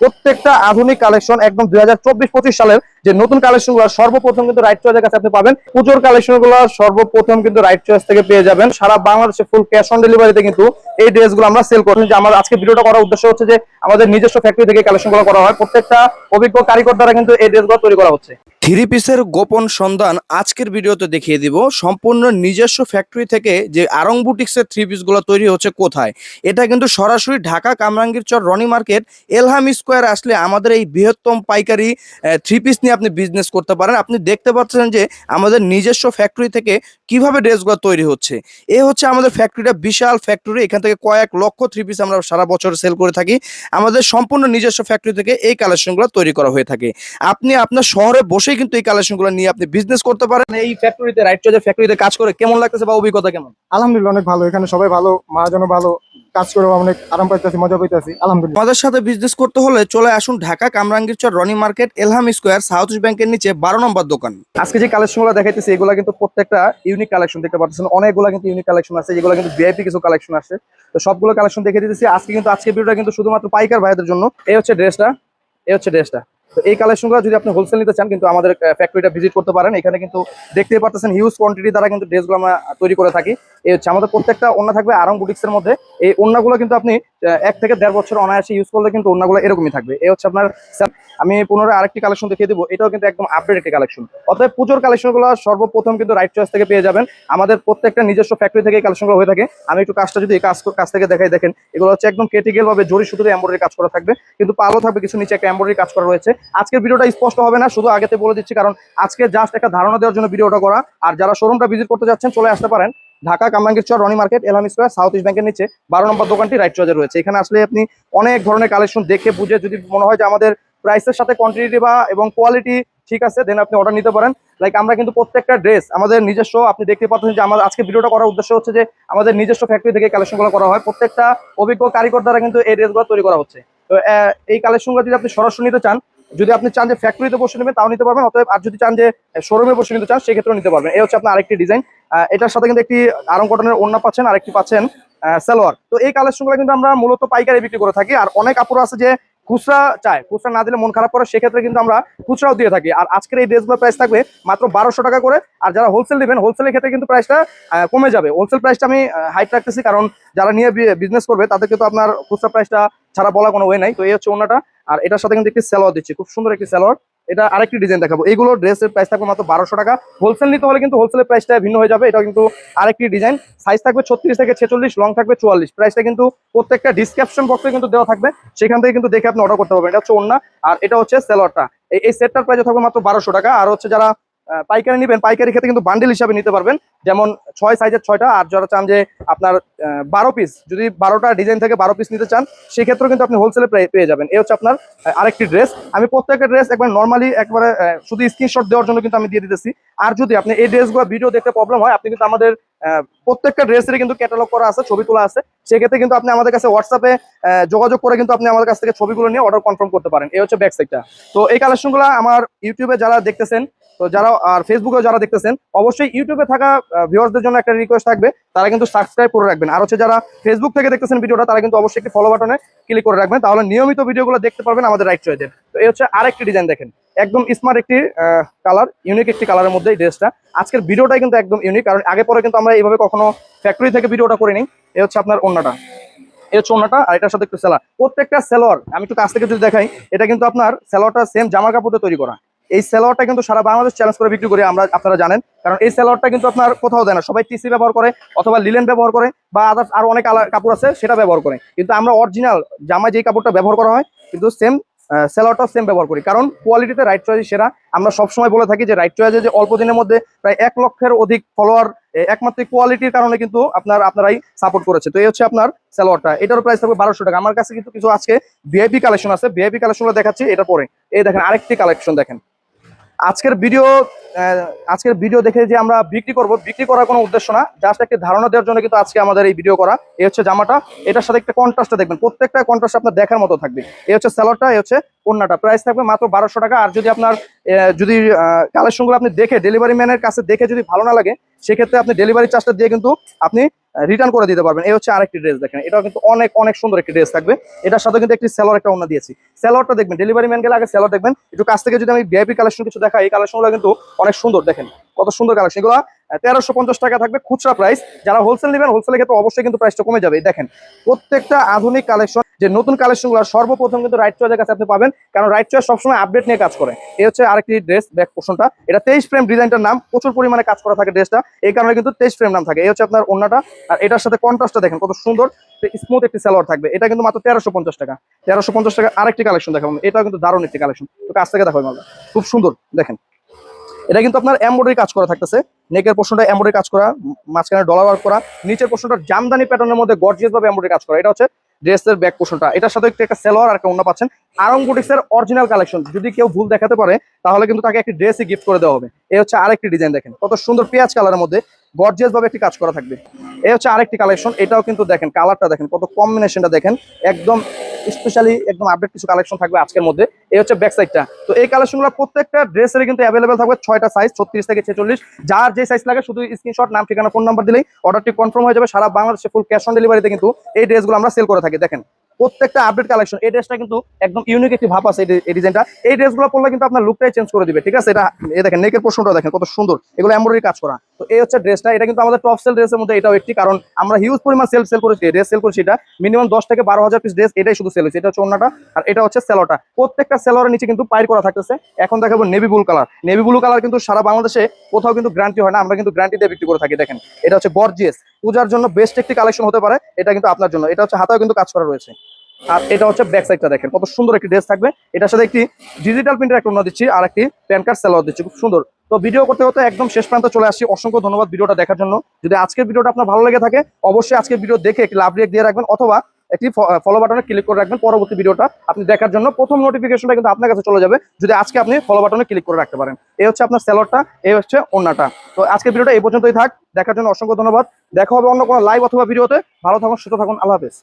প্রত্যেকটা আধুনিক কালেকশন একদম দুই হাজার চব্বিশ পঁচিশ সালের যে নতুন কালেকশনগুলো সর্বপ্রথম কিন্তু রাইট চয়েসের কাছে আপনি পাবেন। পুজোর কালেকশনগুলো সর্বপ্রথম কিন্তু রাইট চয়েস থেকে পেয়ে যাবেন। সারা বাংলাদেশে ফুল ক্যাশ অন ডেলিভারিতে কিন্তু এই ড্রেসগুলো আমরা সেল করছি। যে আমার আজকে ভিডিওটা করার উদ্দেশ্য হচ্ছে যে, আমাদের নিজস্ব ফ্যাক্টরি থেকে কালেকশনগুলো করা হয়। প্রত্যেকটা অভিজ্ঞ কারিগর দ্বারা কিন্তু এই ড্রেসগুলো তৈরি করা হচ্ছে। থ্রি পিসের গোপন সন্ধান আজকের ভিডিওতে দেখিয়ে দিব। সম্পূর্ণ নিজস্ব ফ্যাক্টরি থেকে যে আরং বুটিক্সের থ্রি পিসগুলো তৈরি হচ্ছে কোথায়? এটা কিন্তু সরাসরি ঢাকা কামরাঙ্গীর চর রনি মার্কেট, এলহাম স্কোয়ার আসলে আমাদের এই বৃহত্তম পাইকারি থ্রি পিস নিয়ে আপনি বিজনেস করতে পারেন। আপনি দেখতে পাচ্ছেন যে আমাদের নিজস্ব ফ্যাক্টরি থেকে কীভাবে ড্রেসগুলো তৈরি হচ্ছে। এ হচ্ছে আমাদের ফ্যাক্টরিটা বিশাল ফ্যাক্টরি এখান থেকে কয়েক লক্ষ থ্রি পিস আমরা সারা বছর সেল করে থাকি। আমাদের সম্পূর্ণ নিজস্ব ফ্যাক্টরি থেকে এই কালেকশনগুলো তৈরি করা হয়ে থাকে। আপনি আপনার শহরে বসেই কিন্তু এই কালেকশনগুলো নিয়ে আপনি বিজনেস করতে পারেন। এই ফ্যাক্টরিতে রাইট চয়েসের ফ্যাক্টরিতে কাজ করে কেমন লাগতেছে বা অভিজ্ঞতা কেমন? আলহামদুলিল্লাহ অনেক ভালো। এখানে সবাই ভালো মহাজন ভালো কাজ করে অনেক আরাম পাইতেছি মজা পাইতেছি। আলহামদুলিল্লাহ। আমাদের সাথে বিজনেস করতে হলে চলে আসুন Dhaka Kamrangir Char Roni market Elham square south ব্যাংকের নিচে বারো নম্বর দোকান। আজকে যে কালেকশনগুলো দেখাইতেছি এগুলো কিন্তু প্রত্যেকটা ইউনিক কালেকশন দেখতে পাচ্ছেন অনেকগুলো কিন্তু ইউনিক কালেকশন আছে যেগুলো কিন্তু ভিআইপি কিছু কালেকশন আছে। তো সবগুলো কালেকশন দেখে দিতেছি। আজকে কিন্তু আজকে ভিডিওটা কিন্তু শুধুমাত্র পাইকার ভাইদের জন্য। এই হচ্ছে ড্রেসটা এই হচ্ছে ড্রেসটা তো এই কালেকশনগুলো যদি আপনি হোলসেল নিতে চান, কিন্তু আমাদের ফ্যাক্টরিটা ভিজিট করতে পারেন। এখানে কিন্তু দেখতে পাচ্ছেন হিউজ কোয়ান্টিটি দ্বারা কিন্তু ড্রেসগুলো আমরা তৈরি করে থাকি। এই হচ্ছে আমাদের প্রত্যেকটা ওন্না থাকবে আরং বুটিক্সের মধ্যে। এই ওন্নাগুলো কিন্তু আপনি এক থেকে দেড় বছর অনায়াসে ইউজ করলে কিন্তু ওন্নাগুলো এরকমই থাকবে। এই হচ্ছে আপনার আমি পুনরায় আরেকটি কালেকশন দেখিয়ে দেবো। এটাও কিন্তু একদম আপডেট একটি কালেকশন অতএব পুজোর কালেকশনগুলো সর্বপ্রথম কিন্তু রাইট চয়েস থেকে পেয়ে যাবেন। আমাদের প্রত্যেকটা নিজস্ব ফ্যাক্টরি থেকে কালেকশনগুলো হয়ে থাকে। আমি একটু কাজটা যদি এই কাজ থেকে দেখাই, দেখেন, এগুলো হচ্ছে একদম ভাবে জড়ি সুতোতে এমব্রয়ডারি কাজ করা থাকবে। কিন্তু পালো থাকবে, কিছু নিচে একটা এমব্রয়ডারি কাজ করা রয়েছে। আজকের ভিডিওটা স্পষ্ট হবে না, শুধু আগেতে বলে দিচ্ছি, কারণ আজকে জাস্ট একটা ধারণা দেওয়ার জন্য ভিডিওটা করা। আর যারা শোরুমটা ভিজিট করতে যাচ্ছেন, চলে আসতে পারেন। Dhaka Kamrangir Char Roni market Elham square, south east ব্যাংকের নিচে বারো নম্বর দোকানটি রাইট চয়েজে রয়েছে। এখানে আসলে আপনি অনেক ধরনের কালেকশন দেখে বুঝে যদি মনে হয় যে আমাদের প্রাইসের সাথে কোয়ান্টিটি বা এবং কোয়ালিটি ঠিক আছে দেন আপনি অর্ডার নিতে পারেন। লাইক আমরা কিন্তু প্রত্যেকটা ড্রেস আমাদের নিজস্ব, আপনি দেখতে পাচ্ছেন যে আমার আজকে ভিডিওটা করার উদ্দেশ্য হচ্ছে যে আমাদের নিজস্ব ফ্যাক্টরি থেকে কালেকশনগুলো করা হয়। প্রত্যেকটা অভিজ্ঞ কারিগর দ্বারা কিন্তু এই ড্রেসগুলো তৈরি করা হচ্ছে। তো এই কালেকশনগুলো যদি আপনি সরাসরি নিতে চান যদি আপনি চান যে ফ্যাক্টরিতে বসে নেবেন, তাও নিতে পারবেন। অতএব আর যদি চান যে শোরুমে বসে নিতে চান, সেক্ষেত্রেও নিতে পারবেন। এই হচ্ছে আপনার আরেকটি ডিজাইন এটার সাথে কিন্তু একটি আরং কটনের ওড়না পাচ্ছেন, আরেকটি পাচ্ছেন সালোয়ার। তো এই কালেকশনগুলো কিন্তু আমরা মূলত পাইকারি বিক্রি করে থাকি। আর অনেক আপুরা আছে যে খুচরা চায়। খুচরা না দিলে মন খারাপ করে। সেক্ষেত্রে কিন্তু আমরা খুচরাও দিয়ে থাকি। আর আজকের এই ড্রেসগুলোর প্রাইস থাকবে মাত্র বারোশো টাকা করে। আর যারা হোলসেল নেবেন হোলসেলের ক্ষেত্রে কিন্তু প্রাইসটা কমে যাবে। হোলসেল প্রাইসটা আমি হাইট রাখতেছি। কারণ যারা নিয়ে বিজনেস করবে, তাদেরকে তো আপনার খুচরা প্রাইসটা ছাড়া বলা কোনো ওয়ে নাই। তো এই হচ্ছে অন্যটা আর এটার সাথে কিন্তু একটি স্যালোয়ার দিচ্ছি, খুব সুন্দর একটি স্যালোয়ার এটা আরেকটি ডিজাইন দেখাবো। এইগুলো ড্রেসের প্রাইস থাকবে মাত্র বারোশো টাকা। হোলসেল নিতে হলে কিন্তু হোলসেলের প্রাইসটা ভিন্ন হয়ে যাবে। এটা কিন্তু আরেকটি ডিজাইন। সাইজ থাকবে ছত্রিশ থেকে ছেচল্লিশ লং থাকবে চুয়াল্লিশ। প্রাইসটা কিন্তু প্রত্যেকটা ডিসক্রিপশন বক্সে কিন্তু দেওয়া থাকবে। সেখান থেকে কিন্তু দেখে আপনি অর্ডার করতে পারবেন। এটা হচ্ছে ওন্না আর এটা হচ্ছে স্যালোয়ারটা এই সেটটার প্রাইস থাকবে মাত্র বারোশো টাকা। আর হচ্ছে যারা পাইকারি নেবেন। পাইকারি ক্ষেত্রে কিন্তু বান্ডেল হিসাবে নিতে পারবেন। যেমন ছয় সাইজের ছয়টা, আর যারা চান যে আপনার বারো পিস যদি বারোটা ডিজাইন থেকে বারো পিস নিতে চান, সেক্ষেত্রেও কিন্তু আপনি হোলসেলে পেয়ে যাবেন। এই হচ্ছে আপনার আরেকটি ড্রেস আমি প্রত্যেকটা ড্রেস একবার নর্মালি একবারে শুধু স্ক্রিনশট দেওয়ার জন্য কিন্তু আমি দিয়ে দিতেছি। আর যদি আপনি এই ড্রেসগুলো ভিডিও দেখতে প্রবলেম হয়, আপনি কিন্তু আমাদের প্রত্যেকটা ড্রেসের কিন্তু ক্যাটালগ করা আছে, ছবি তোলা আছে। সেক্ষেত্রে কিন্তু আপনি আমাদের কাছে হোয়াটসঅ্যাপে যোগাযোগ করে কিন্তু আপনি আমাদের কাছ থেকে ছবিগুলো নিয়ে অর্ডার কনফার্ম করতে পারেন। এই হচ্ছে ব্যাক সাইডটা তো এই কালেকশনগুলো আমার ইউটিউবে যারা দেখতেছেন তো যারা, আর ফেসবুকে যারা দেখতেছেন, অবশ্যই ইউটিউবে থাকা ভিউয়ার্সদের জন্য একটা রিকোয়েস্ট থাকবে। তারা কিন্তু সাবস্ক্রাইব করে রাখবেন। আর হচ্ছে যারা ফেসবুক থেকে দেখতেছেন ভিডিওটা, তারা কিন্তু অবশ্যই একটি ফলো বাটনে ক্লিক করে রাখবেন। তাহলে নিয়মিত ভিডিওগুলো দেখতে পারবেন আমাদের রাইট চয়েজের তো এই হচ্ছে আরেকটি ডিজাইন দেখেন। একদম স্মার্ট একটি কালার ইউনিক একটি কালারের মধ্যে এই ড্রেসটা আজকের ভিডিওটাই কিন্তু একদম ইউনিক কারণ আগে পরে কিন্তু আমরা এইভাবে কখনো ফ্যাক্টরি থেকে ভিডিওটা করিনি এই হচ্ছে আপনার অন্যটা এই হচ্ছে অন্যটা আর এটার সাথে একটু সেলার প্রত্যেকটা সেলোয়ার আমি একটু কাছ থেকে যদি দেখাই, এটা কিন্তু আপনার সেলোয়ারটা সেম জামা কাপড়ে তৈরি করা। এই সেলোয়ারটা কিন্তু সারা বাংলাদেশ চ্যালেঞ্জ করে বিক্রি করি আমরা আপনারা জানেন। কারণ এই সেলোয়ারটা কিন্তু আপনার কোথাও দেয় না। সবাই টিসি ব্যবহার করে অথবা লিলেন ব্যবহার করে বা আদার্স আরও অনেক কাপড় আছে, সেটা ব্যবহার করে। কিন্তু আমরা অরিজিনাল জামায় যেই কাপড়টা ব্যবহার করা হয়, কিন্তু সেম সেলোয়ারটাও সেম ব্যবহার করি। কারণ কোয়ালিটিতে রাইট চয়েস সেরা। আমরা সবসময় বলে থাকি যে রাইট চয়েসে যে অল্প দিনের মধ্যে প্রায় এক লক্ষের অধিক ফলোয়ার একমাত্র কোয়ালিটির কারণে কিন্তু আপনার আপনারাই সাপোর্ট করেছে। তো এই হচ্ছে আপনার সালোয়ারটা। এটার প্রাইস থাকবে বারোশো টাকা। আমার কাছে কিন্তু কিছু আজকে ভিআইপি কালেকশন আছে। ভিআইপি কালেকশনগুলো দেখাচ্ছি, এটা পরে। এই দেখেন আরেকটি কালেকশন দেখেন। আজকের ভিডিও আজকের ভিডিও দেখে যে আমরা বিক্রি করব, বিক্রি করার কোনো উদ্দেশ্য না জাস্ট একটি ধারণা দেওয়ার জন্য কিন্তু আজকে আমাদের এই ভিডিও করা। এই হচ্ছে জামাটা, এটার সাথে একটা কন্ট্রাস্টটা দেখবেন, প্রত্যেকটা কন্ট্রাস্ট আপনার দেখার মতো থাকবে। এই হচ্ছে স্যালোডটা এই হচ্ছে ওন্নাটা প্রাইস থাকবে মাত্র বারোশো টাকা। আর যদি আপনার যদি কালেকশনগুলো আপনি দেখে ডেলিভারি ম্যানের কাছে দেখে যদি ভালো না লাগে, সেক্ষেত্রে আপনি ডেলিভারি চার্জটা দিয়ে কিন্তু আপনি রিটার্ন করে দিতে পারবেন। এই হচ্ছে আরেকটি ড্রেস দেখেন। এটাও কিন্তু অনেক অনেক সুন্দর একটি ড্রেস থাকবে। এটার সাথে কিন্তু একটি সেলর একটা অন্য দিয়েছি। সেলরটা দেখবেন ডেলিভারি ম্যান গেলে আগে সেলর দেখবেন। একটু কাছ থেকে যদি আমি ভিআইপি কালেকশন কিছু দেখাই, এই কালেকশনগুলো কিন্তু অনেক সুন্দর, দেখেন। কত সুন্দর কালেকশন এগুলো তেরোশো পঞ্চাশ টাকা থাকবে খুচরা প্রাইস যারা হোলসেল নেবেন হোলসেলের ক্ষেত্রে অবশ্যই কিন্তু প্রাইসটা কমে যাবে। দেখেন, প্রত্যেকটা আধুনিক কালেকশন যে নতুন কালেকশনগুলো সর্বপ্রথম কিন্তু রাইট চয়েসের কাছে আপনি পাবেন। কারণ রাইট চয়েস সবসময় আপডেট নিয়ে কাজ করে। এই হচ্ছে আরেকটি ড্রেস ব্যাক পোর্শনটা এটা তেইশ ফ্রেম ডিজাইনটার নাম, প্রচুর পরিমাণে কাজ করা থাকে ড্রেসটা এই কারণে কিন্তু তেইশ ফ্রেম নাম থাকে। এই হচ্ছে আপনার অন্যটা আর এটার সাথে কন্ট্রাস্টটা দেখেন, কত সুন্দর। স্মুথ একটি সালোয়ার থাকবে। এটা কিন্তু মাত্র তেরোশো পঞ্চাশ টাকা। তেরোশো পঞ্চাশ টাকা আরেকটি কালেকশন দেখাবো। এটাও কিন্তু দারুণ একটি কালেকশন তো কাছ থেকে দেখাবো খুব সুন্দর, দেখেন। এটা কিন্তু আপনার এমব্রয়ডারি কাজ করা থাকতেছে। নেকের পোর্শনটা এমব্রয়ডারি কাজ করা, মাঝখানে ডলার ওয়ার্ক করা, নিচের পোর্শনটা জামদানি প্যাটার্নের মধ্যে গর্জিয়াস ভাবে এমব্রয়ডারি কাজ করা। এটা হচ্ছে ড্রেসের ব্যাক পোর্শনটা এটার সাথে একটু একটা সেলোয়ার আর একটা অন্য পাচ্ছেন। আরং অরিজিনাল কালেকশন যদি কেউ ভুল দেখাতে পারে, তাহলে কিন্তু তাকে একটি ড্রেসই গিফট করে দেওয়া হবে। এই হচ্ছে আরেকটি ডিজাইন দেখেন। কত সুন্দর পেঁয়াজ কালারের মধ্যে গর্জিয়াস ভাবে একটি কাজ করা থাকবে। এই হচ্ছে আরেকটি কালেকশন এটাও কিন্তু দেখেন কালারটা দেখেন, কত কম্বিনেশনটা দেখেন। একদম স্পেশালি একদম আপডেট কিছু কালেকশন থাকবে আজকের মধ্যে। এই হচ্ছে ব্যাক সাইডটা তো এই কালেকশনগুলো প্রত্যেকটা ড্রেসের কিন্তু অ্যাভেলেবেল থাকবে ছয়টা সাইজ ছত্রিশ থেকে ছেচল্লিশ। যার যে সাইজ লাগে শুধু স্ক্রিনশট নাম, ঠিকানা ফোন নাম্বার দিলেই অর্ডারটি কনফার্ম হয়ে যাবে। সারা বাংলাদেশে ফুল ক্যাশ অন ডেলিভারিতে কিন্তু এই ড্রেসগুলো আমরা সেল করে থাকি। দেখেন, প্রত্যেকটা আপডেট কালেকশন এই ড্রেসটা কিন্তু একদম ইউনিক একটি ভাব আছে এই ডিজাইনটা এই ড্রেসগুলো পরলে কিন্তু আপনার লুকটাই চেঞ্জ করে দিবে, ঠিক আছে? এটা দেখেন নেকের পোর্শনটা দেখেন, কত সুন্দর। এগুলো এমব্রয়ডারি কাজ করা। তো এই হচ্ছে ড্রেসটা এটা কিন্তু আমাদের টপ সেল ড্রেসের মধ্যে এটাও একটি, কারণ আমরা হিউজ পরিমাণ সেল সেল করেছি ড্রেস সেল করেছি এটা। মিনিমাম দশ থেকে বারো হাজার পিস ড্রেস এটাই শুধু সেল হয়েছে, এটা হচ্ছে অন্যটা আর এটা হচ্ছে সেলোটা প্রত্যেকটা সেলোয়ারের নিচে কিন্তু পাইর করা থাকতেছে। এখন দেখাবো navy blue colour navy blue colour কিন্তু সারা বাংলাদেশে কোথাও কিন্তু গ্যারান্টি হয় না, আমরা কিন্তু গ্যারান্টি দিয়ে বিক্রি করে থাকি, দেখেন। এটা হচ্ছে গর্জিয়াস পূজার জন্য বেস্ট একটি কালেকশন হতে পারে, এটা কিন্তু আপনার জন্য। এটা হচ্ছে হাতেও কিন্তু কাজ করা রয়েছে। আর এটা হচ্ছে ব্যাক সাইডটা দেখেন, কত সুন্দর একটি ড্রেস থাকবে। এটার সাথে একটি ডিজিটাল প্রিন্টের একটা অন্য দিচ্ছি, আর একটি প্যান কার্ড সেলোয়ার দিচ্ছি, খুব সুন্দর। তো ভিডিও করতে করতে একদম শেষ প্রান্ত চলে আসছি। অসংখ্য ধন্যবাদ ভিডিওটা দেখার জন্য। যদি আজকের ভিডিওটা আপনার ভালো লেগে থাকে, অবশ্যই আজকের ভিডিও দেখে একটি লাভ রেক দিয়ে রাখবেন, অথবা একটি ফলো বাটনে ক্লিক করে রাখবেন। পরবর্তী ভিডিওটা আপনি দেখার জন্য প্রথম নোটিফিকেশনটা কিন্তু আপনার কাছে চলে যাবে। যদি আজকে আপনি ফলো বাটনে ক্লিক করে রাখতে পারেন। এই হচ্ছে আপনার সেলরটা এই হচ্ছে অন্যটা তো আজকের ভিডিওটা এই পর্যন্তই থাক। দেখার জন্য অসংখ্য ধন্যবাদ। দেখা হবে অন্য কোনো লাইভ অথবা ভিডিওতে ভালো থাকুন, সুস্থ থাকুন। আল্লাহ হাফেজ।